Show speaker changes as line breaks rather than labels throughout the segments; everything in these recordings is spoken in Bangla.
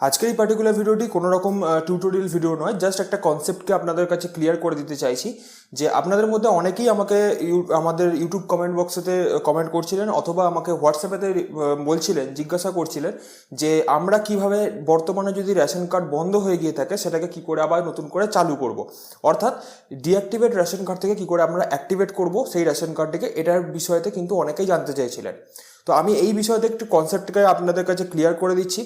আজকের এই পার্টিকুলার ভিডিওটি কোনো রকম টিউটোরিয়াল ভিডিও নয় জাস্ট একটা কনসেপ্টকে আপনাদের কাছে ক্লিয়ার করে দিতে চাইছি, যে আপনাদের মধ্যে অনেকেই আমাকে আমাদের ইউটিউব কমেন্ট বক্সেতে কমেন্ট করছিলেন অথবা আমাকে হোয়াটসঅ্যাপেতে বলছিলেন, জিজ্ঞাসা করছিলেন যে আমরা কীভাবে বর্তমানে যদি রেশন কার্ড বন্ধ হয়ে গিয়ে থাকে, সেটাকে কি করে আবার নতুন করে চালু করব? অর্থাৎ ডিঅ্যাক্টিভেট রেশন কার্ড থেকে কি করে আমরা অ্যাক্টিভেট করব, সেই রেশন কার্ডটিকে, এটার বিষয়তে কিন্তু অনেকেই জানতে চাইছিলেন। তো আমি এই বিষয়তে একটু কনসেপ্টকে আপনাদের কাছে ক্লিয়ার করে দিচ্ছি।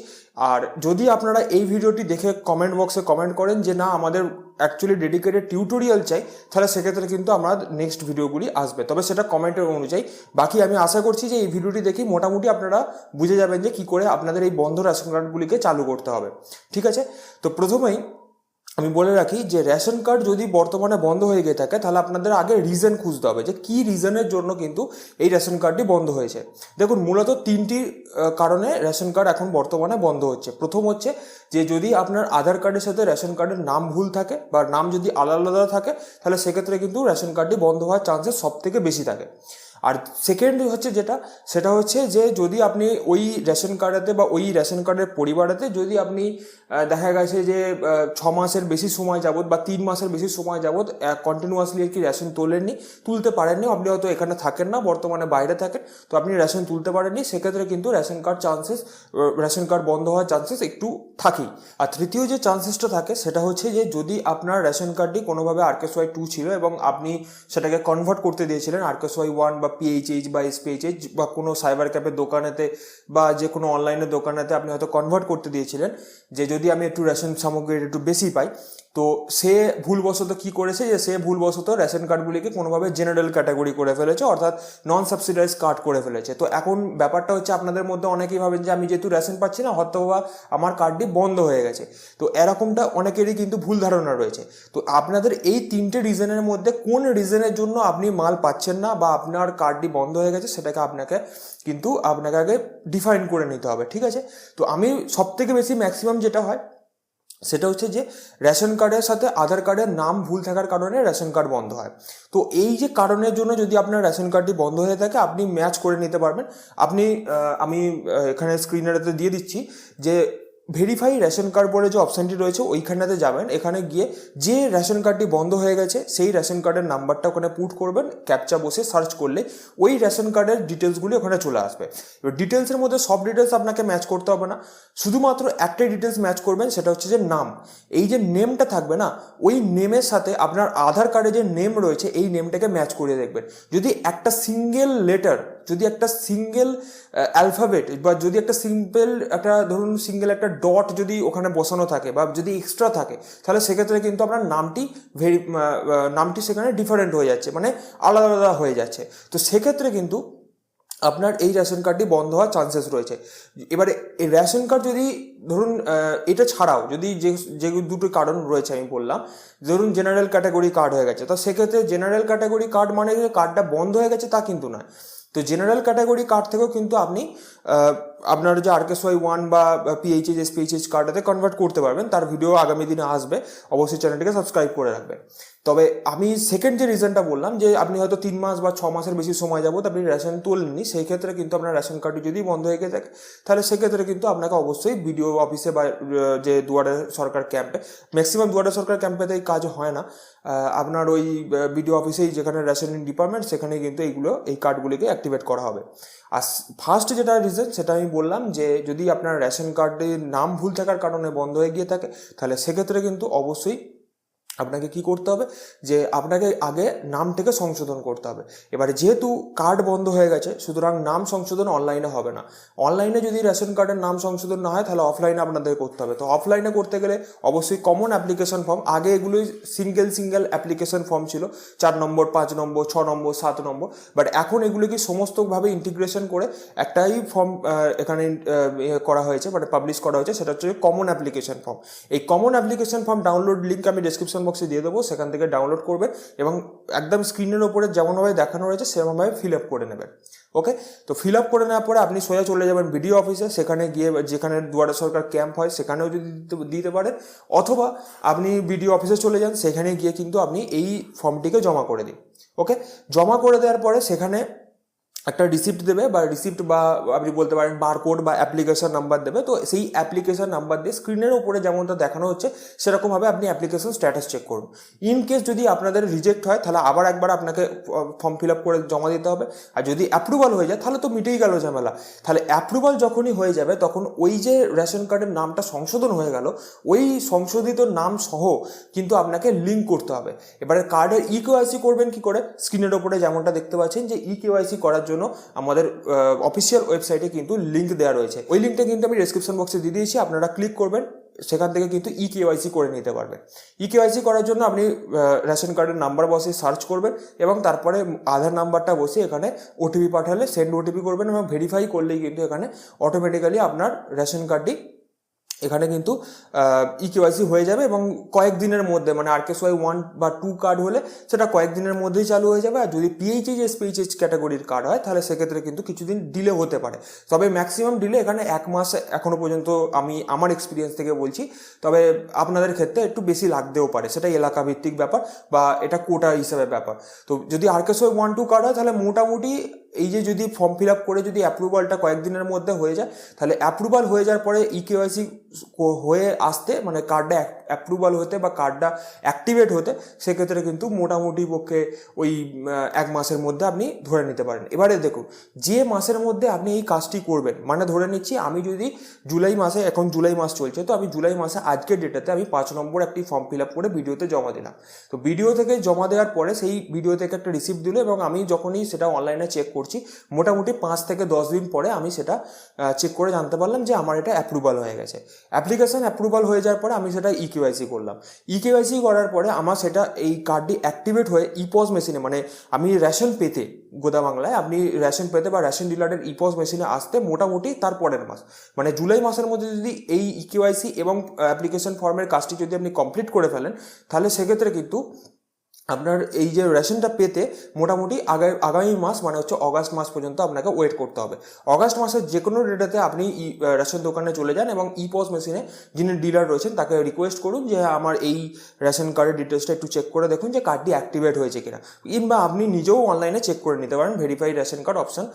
আর যদি আপনারা এই ভিডিওটি দেখে কমেন্ট বক্সে কমেন্ট করেন যে না, আমাদের অ্যাকচুয়ালি ডেডিকেটেড টিউটোরিয়াল চাই, তাহলে সেক্ষেত্রে কিন্তু আমরা নেক্সট ভিডিওগুলি আসবে। তবে সেটা কমেন্টের অনুযায়ী। বাকি আমি আশা করছি যে এই ভিডিওটি দেখি মোটামুটি আপনারা বুঝে যাবেন যে কি করে আপনাদের এই বন্ধ রেশন কার্ডগুলিকে চালু করতে হবে। ঠিক আছে? তো প্রথমেই আমি বলে রাখি যে রেশন কার্ড যদি বর্তমানে বন্ধ হয়ে গিয়ে থাকে, তাহলে আপনাদের আগে রিজন খুঁজতে হবে যে কি রিজনের জন্য কিন্তু এই রেশন কার্ডটি বন্ধ হয়েছে। দেখুন, মূলত তিনটি কারণে রেশন কার্ড এখন বর্তমানে বন্ধ হচ্ছে। প্রথম হচ্ছে যে যদি আপনার আধার কার্ডের সাথে রেশন কার্ডের নাম ভুল থাকে বা নাম যদি আলাদা আলাদা থাকে, তাহলে সেক্ষেত্রে কিন্তু রেশন কার্ডটি বন্ধ হওয়ার চান্সেস সব থেকে বেশি থাকে। আর সেকেন্ড হচ্ছে যেটা, সেটা হচ্ছে যে যদি আপনি ওই রেশন কার্ডেতে বা ওই রেশন কার্ডের পরিবারেতে যদি আপনি দেখা গেছে যে ছ মাসের বেশি সময় যাবত বা তিন মাসের বেশি সময় যাবত কন্টিনিউয়াসলি আর কি রেশন তোলেননি, তুলতে পারেননি, আপনি হয়তো এখানে থাকেন না, বর্তমানে বাইরে থাকেন, তো আপনি রেশন তুলতে পারেননি, সেক্ষেত্রে কিন্তু ration card chances ration card বন্ধ হওয়ার চান্সেস একটু থাকেই। আর তৃতীয় যে চান্সেসটা থাকে, সেটা হচ্ছে যে যদি আপনার রেশন কার্ডটি কোনোভাবে আরকেস ওয়াই টু ছিল এবং আপনি সেটাকে কনভার্ট করতে দিয়েছিলেন R K S Y one বা পিএইচএইচ বা এসপিএইচএইচ বা কোনো সাইবার ক্যাফের দোকানেতে বা যে কোনো অনলাইনের দোকানেতে আপনি হয়তো কনভার্ট করতে দিয়েছিলেন। যে যদি আমি একটু রেশন সামগ্রীর একটু বেশি পাই তো সে ভুলবশত কি করেছে যে সে ভুলবশত রেশন কার্ডগুলিকে কোনোভাবে জেনারেল ক্যাটাগরি করে ফেলেছে, অর্থাৎ নন সাবসিডাইজ কার্ড করে ফেলেছে। তো এখন ব্যাপারটা হচ্ছে আপনাদের মধ্যে অনেকেই ভাবেন যে আমি যেহেতু রেশন পাচ্ছি না হয়তো বা আমার কার্ডটি বন্ধ হয়ে গেছে। তো এরকমটা অনেকেরই কিন্তু ভুল ধারণা রয়েছে। তো আপনাদের এই তিনটে রিজনের মধ্যে কোন রিজনের জন্য আপনি মাল পাচ্ছেন না বা আপনার কার্ডটি বন্ধ হয়ে গেছে সেটাকে আপনাকে কিন্তু আপনাকে আগে ডিফাইন করে নিতে হবে, ঠিক আছে? তো আমি সব থেকে বেশি ম্যাক্সিমাম যেটা হয় সেটা হচ্ছে যে রেশন কার্ডের সাথে আধার কার্ডের নাম ভুল থাকার কারণে রেশন কার্ড বন্ধ হয়। তো এই যে কারণের জন্য যদি আপনার রেশন কার্ডটি বন্ধ হয়ে থাকে, আপনি ম্যাচ করে নিতে পারবেন। আপনি আমি এখানে স্ক্রিনারেতে দিয়ে দিচ্ছি যে ভেরিফাই রেশন কার্ড বলে যে অপশানটি রয়েছে, ওইখানটাতে যাবেন। এখানে গিয়ে যে রেশন কার্ডটি বন্ধ হয়ে গেছে, সেই রেশন কার্ডের নাম্বারটা ওখানে পুট করবেন ক্যাপচা বসে সার্চ করলে ওই রেশন কার্ডের ডিটেলসগুলি ওখানে চলে আসবে। এবার ডিটেলসের মধ্যে সব ডিটেলস আপনাকে ম্যাচ করতে হবে না। শুধুমাত্র একটাই ডিটেলস ম্যাচ করবেন, সেটা হচ্ছে যে নাম। এই যে নেমটা থাকবে না, ওই নেমের সাথে আপনার আধার কার্ডে যে নেম রয়েছে, এই নেমটাকে ম্যাচ করিয়ে দেখবেন। যদি একটা সিঙ্গেল লেটার যদি একটা সিঙ্গেল অ্যালফাবেট বা যদি একটা সিম্পল একটা ধরুন সিঙ্গেল একটা ডট যদি ওখানে বসানো থাকে বা যদি এক্সট্রা থাকে, তাহলে সেক্ষেত্রে কিন্তু আপনার নামটি ভেরি নামটি সেখানে ডিফারেন্ট হয়ে যাচ্ছে মানে আলাদা আলাদা হয়ে যাচ্ছে। তো সেক্ষেত্রে কিন্তু আপনার এই রেশন কার্ডটি বন্ধ হওয়ার চান্সেস রয়েছে। এবারে এই রেশন কার্ড যদি ধরুন এটা ছাড়াও যদি যে যে দুটো কারণ রয়েছে আমি বললাম, ধরুন জেনারেল ক্যাটাগরি কার্ড হয়ে গেছে, তো সেক্ষেত্রে জেনারেল ক্যাটাগরি কার্ড মানে কার্ডটা বন্ধ হয়ে গেছে তা কিন্তু নয়। তো জেনারেল ক্যাটাগরি কার্ড থেকেও কিন্তু আপনি আপনার যে R K S Y one বা পিএইচএস এস পিএইচএস কার্ডটাতে কনভার্ট করতে পারবেন, তার ভিডিও আগামী দিনে আসবে। অবশ্যই চ্যানেলটিকে সাবস্ক্রাইব করে রাখবেন। তবে আমি সেকেন্ড যে রিজনটা বললাম, যে আপনি হয়তো তিন মাস বা ছ মাসের বেশি সময় যাবত আপনি রেশন তোলেননি, সেই ক্ষেত্রে কিন্তু আপনার রেশন কার্ডটি যদি বন্ধ হয়ে গিয়ে থাকে, তাহলে সেক্ষেত্রে কিন্তু আপনাকে অবশ্যই বিডিও অফিসে বা যে দুয়ারে সরকার ক্যাম্পে ম্যাক্সিমাম দুয়ারে সরকার ক্যাম্পেতে এই কাজ হয় না। আপনার ওই বিডিও অফিসেই যেখানে রেশনিং ডিপার্টমেন্ট সেখানে কিন্তু এইগুলো, এই কার্ডগুলিকে অ্যাক্টিভেট করা হবে। আর ফার্স্ট যেটা রিজন সেটা আমি বললাম যে যদি আপনার রেশন কার্ডে নাম ভুল থাকার কারণে বন্ধ হয়ে গিয়ে থাকে, তাহলে সেক্ষেত্রে কিন্তু অবশ্যই আপনাকে কি করতে হবে? যে আপনাকে আগে নামটাকে সংশোধন করতে হবে। এবারে যেহেতু কার্ড বন্ধ হয়ে গেছে, সুতরাং নাম সংশোধন অনলাইনে হবে না। অনলাইনে যদি রেশন কার্ডের নাম সংশোধন না হয়, তাহলে অফলাইনে আপনাদের করতে হবে। তো অফলাইনে করতে গেলে অবশ্যই কমন অ্যাপ্লিকেশন ফর্ম আগে এগুলোই সিঙ্গেল সিঙ্গেল অ্যাপ্লিকেশন ফর্ম ছিল। চার নম্বর, পাঁচ নম্বর, ছ নম্বর, সাত নম্বর। বাট এখন এগুলোকে সমস্তভাবে ইন্টিগ্রেশন করে একটাই ফর্ম এখানে ইয়ে করা হয়েছে মানে পাবলিশ করা হয়েছে, সেটা হচ্ছে কমন অ্যাপ্লিকেশন ফর্ম এই common application form download link আমি ডিসক্রিপশন বক্সে দিয়ে দেবো, সেখান থেকে ডাউনলোড করবেন এবং একদম স্ক্রিনের ওপরে যেমনভাবে দেখানো রয়েছে সেরকমভাবে ফিল আপ করে নেবেন ওকে তো ফিল আপ করে নেওয়ার পরে আপনি সোজা চলে যাবেন বিডিও অফিসে সেখানে গিয়ে যেখানে দুয়ারে সরকার ক্যাম্প হয়, সেখানেও যদি দিতে পারেন। অথবা আপনি বিডিও অফিসে চলে যান, সেখানে গিয়ে কিন্তু আপনি এই ফর্মটিকে জমা করে দিন। ওকে জমা করে দেওয়ার পরে সেখানে একটা রিসিপ্ট দেবে বা রিসিপ্ট বা আপনি বলতে পারেন বারকোড বা অ্যাপ্লিকেশন নাম্বার দেবে। তো সেই অ্যাপ্লিকেশন নাম্বার দিয়ে স্ক্রিনের উপরে যেমনটা দেখানো হচ্ছে, সেরকমভাবে আপনি অ্যাপ্লিকেশন স্ট্যাটাস চেক করুন। ইন কেস যদি আপনাদের রিজেক্ট হয়, তাহলে আবার একবার আপনাকে ফর্ম ফিল আপ করে জমা দিতে হবে। আর যদি অ্যাপ্রুভাল হয়ে যায়, তাহলে তো মিটেই গেল ঝামেলা। তাহলে অ্যাপ্রুভাল যখনই হয়ে যাবে, তখন ওই যে রেশন কার্ডের নামটা সংশোধন হয়ে গেল, ওই সংশোধিত নাম সহ কিন্তু আপনাকে লিঙ্ক করতে হবে। এবারে কার্ডের ই কেওয়াইসি করবেন কি করে? স্ক্রিনের ওপরে যেমনটা দেখতে পাচ্ছেন যে ই কেওয়াইসি করার জন্য আমাদের অফিসিয়াল ওয়েবসাইটে কিন্তু লিঙ্ক দেওয়া রয়েছে। ওই লিঙ্কটা কিন্তু আমি ডিসক্রিপশন বক্সে দিয়ে দিয়েছি, আপনারা ক্লিক করবেন, সেখান থেকে কিন্তু ই কেওয়াইসি করে নিতে পারবেন। ই কেওয়াইসি করার জন্য আপনি রেশন কার্ডের নাম্বার বসে সার্চ করবেন এবং তারপরে আধার নাম্বারটা বসে এখানে ওটিপি পাঠালে সেন্ড ওটিপি করবেন এবং ভেরিফাই করলেই কিন্তু এখানে অটোমেটিক্যালি আপনার রেশন কার্ডটি এখানে কিন্তু ই কেওয়াইসি হয়ে যাবে এবং কয়েক দিনের মধ্যে মানে আর ওয়াই ওয়ান বা টু কার্ড হলে সেটা কয়েক দিনের মধ্যেই চালু হয়ে যাবে। আর যদি পিএইচএইচ এসপিএইচএইচ ক্যাটাগরির কার্ড হয়, তাহলে সেক্ষেত্রে কিন্তু কিছুদিন ডিলে হতে পারে। তবে ম্যাক্সিমাম ডিলে এখানে এক মাস এখনও পর্যন্ত আমি আমার এক্সপিরিয়েন্স থেকে বলছি। তবে আপনাদের ক্ষেত্রে একটু বেশি লাগতেও পারে। সেটা এলাকা ভিত্তিক ব্যাপার বা এটা কোটা হিসাবে ব্যাপার। তো যদি R Y one two card হয়, তাহলে মোটামুটি এই যে যদি ফর্ম ফিল আপ করে যদি অ্যাপ্রুভালটা কয়েকদিনের মধ্যে হয়ে যায়, তাহলে অ্যাপ্রুভাল হয়ে যাওয়ার পরে ই কেওয়াইসি হয়ে আসতে মানে কার্ডটা অ্যাপ্রুভাল হতে বা কার্ডটা অ্যাক্টিভেট হতে, সেক্ষেত্রে কিন্তু মোটামুটি পক্ষে ওই এক মাসের মধ্যে আপনি ধরে নিতে পারেন। এবারে দেখুন, যে মাসের মধ্যে আপনি এই কাজটি করবেন মানে ধরে নিচ্ছি আমি যদি জুলাই মাসে, এখন জুলাই মাস চলছে, তো আমি জুলাই মাসে আজকের ডেটাতে আমি পাঁচ নম্বর একটি ফর্ম ফিল আপ করে ভিডিওতে জমা দিলাম। তো ভিডিও থেকে জমা দেওয়ার পরে সেই ভিডিও থেকে একটা রিসিপ্ট দিল এবং আমি যখনই সেটা অনলাইনে চেক করছি, মোটামুটি পাঁচ থেকে দশ দিন পরে আমি সেটা চেক করে জানতে পারলাম যে আমার এটা অ্যাপ্রুভাল হয়ে গেছে। অ্যাপ্লিকেশন অ্যাপ্রুভাল হয়ে যাওয়ার পরে আমি সেটা ই কেওয়াইসি করলাম। ই কেওয়াইসি করার পরে আমার সেটা এই কার্ডটি অ্যাক্টিভেট হয়ে ইপস মেশিনে মানে আমি রেশন পেতে গোদা বাংলায়, আপনি রেশন পেতে বা রেশন ডিলারের ইপস মেশিনে আসতে মোটামুটি তার পরের মাস। মানে জুলাই মাসের মধ্যে যদি এই ই কেওয়াইসি এবং অ্যাপ্লিকেশন ফর্মের কাজটি যদি আপনি কমপ্লিট করে ফেলেন, তাহলে সেক্ষেত্রে কিন্তু আপনার এই যে রেশনটা পেতে মোটামুটি আগামী আগামী মাস মানে হচ্ছে অগাস্ট মাস পর্যন্ত আপনাকে ওয়েট করতে হবে। অগাস্ট মাসের যে কোনো ডেটাতে আপনি ই রেশন দোকানে চলে যান এবং ই পস মেশিনে যিনি ডিলার রয়েছেন, তাকে রিকোয়েস্ট করুন যে আমার এই রেশন কার্ডের ডিটেলসটা একটু চেক করে দেখুন যে কার্ডটি অ্যাক্টিভেট হয়েছে কিনা। কিংবা আপনি নিজেও অনলাইনে চেক করে নিতে পারেন verified ration card option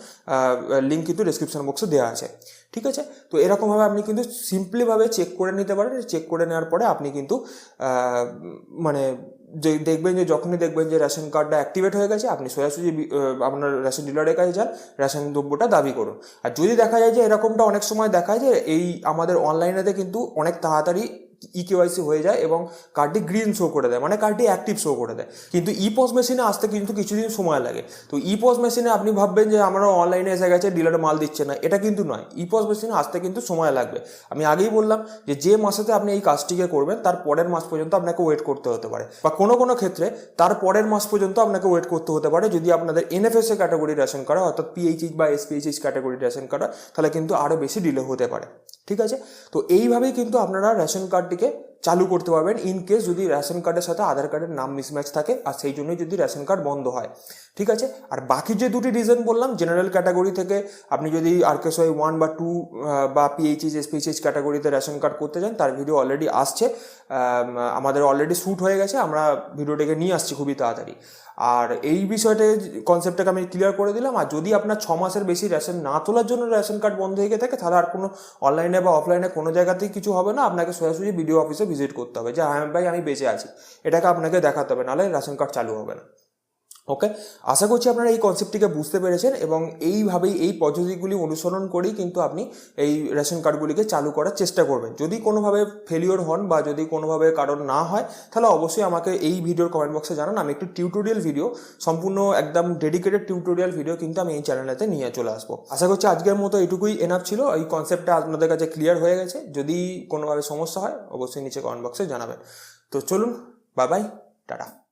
link কিন্তু ডিসক্রিপশন বক্সে দেওয়া আছে। ঠিক আছে? তো এরকমভাবে আপনি কিন্তু সিম্পলিভাবে চেক করে নিতে পারেন। চেক করে নেওয়ার পরে আপনি কিন্তু মানে যে দেখবেন যে যখনই দেখবেন যে রেশন কার্ডটা অ্যাক্টিভেট হয়ে গেছে, আপনি সোজাসুজি আপনার রেশন ডিলারের কাছে যান রেশন দ্রব্যটা দাবি করুন। আর যদি দেখা যায় যে এরকমটা অনেক সময় দেখা যায় যে এই আমাদের অনলাইনেতে কিন্তু অনেক তাড়াতাড়ি ই কেওয়াইসি হয়ে যায় এবং কার্ডটি গ্রিন শো করে দেয় মানে কার্ডটি অ্যাক্টিভ শো করে দেয়। কিন্তু ই মেশিনে আসতে কিন্তু কিছুদিন সময় লাগে। তো ই মেশিনে আপনি ভাববেন যে আমরা অনলাইনে এসে গেছে ডিলারে মাল দিচ্ছে না, এটা কিন্তু নয়। ই মেশিনে আসতে কিন্তু সময় লাগবে। আমি আগেই বললাম যে যে মাসেতে আপনি এই কাজটিকে করবেন, তার পরের মাস পর্যন্ত আপনাকে ওয়েট করতে হতে পারে। বা কোনো কোনো ক্ষেত্রে তার পরের মাস পর্যন্ত আপনাকে ওয়েট করতে হতে পারে। যদি আপনাদের NFS A category ration card অর্থাৎ পিএইচএইচ বা এসপিএইচএইচ ক্যাটাগরি রেশন কার্ড তাহলে কিন্তু আরও বেশি ডিলে হতে পারে। ঠিক আছে? তো এইভাবেই কিন্তু আপনারা রেশন কার্ডটিকে চালু করতে পারবেন ইন কেস যদি রেশন কার্ডের সাথে আধার কার্ডের নাম মিসম্যাচ থাকে, আর সেই জন্যই যদি রেশন কার্ড বন্ধ হয়। ঠিক আছে? আর বাকি যে দুটি রিজন বললাম জেনারেল ক্যাটাগরি থেকে আপনি যদি R K S Y one বা টু বা পিএইচএস এসপিএইচ ক্যাটাগরিতে রেশন কার্ড করতে চান, তার ভিডিও অলরেডি আসছে। আমাদের অলরেডি শ্যুট হয়ে গেছে, আমরা ভিডিওটাকে নিয়ে আসছি খুবই তাড়াতাড়ি। আর এই বিষয়টা কনসেপ্টটাকে আমি ক্লিয়ার করে দিলাম, আর যদি আপনার ছ মাসের বেশি রেশন না তোলার জন্য রেশন কার্ড বন্ধ হয়ে গিয়ে থাকে, তাহলে আর কোনো অনলাইনে বা অফলাইনে কোনো জায়গাতেই কিছু হবে না। আপনাকে সোজাসুজি বিডিও অফিসে ভিজিট করতে হবে। যে হ্যাঁ ভাই, আমি বেঁচে আছি। এটাকে আপনাকে দেখাতে হবে, নাহলে রেশন কার্ড চালু হবে না। ওকে আশা করছি আপনারা এই কনসেপ্টটিকে বুঝতে পেরেছেন এবং এইভাবেই এই পদ্ধতিগুলি অনুসরণ করেই কিন্তু আপনি এই রেশন কার্ডগুলিকে চালু করার চেষ্টা করবেন। যদি কোনোভাবে ফেলিওর হন বা যদি কোনোভাবে কারণ না হয়, তাহলে অবশ্যই আমাকে এই ভিডিওর কমেন্ট বক্সে জানান। আমি একটু টিউটোরিয়াল ভিডিও সম্পূর্ণ একদম ডেডিকেটেড টিউটোরিয়াল ভিডিও কিন্তু আমি এই চ্যানেলেতে নিয়ে চলে আসব। আশা করছি আজকের মতো এটুকুই এনাফ ছিল। এই কনসেপ্টটা আপনাদের কাছে ক্লিয়ার হয়ে গেছে। যদি কোনোভাবে সমস্যা হয়, অবশ্যই নিচে কমেন্ট বক্সে জানাবেন। তো চলুন বাই বাই টাটা।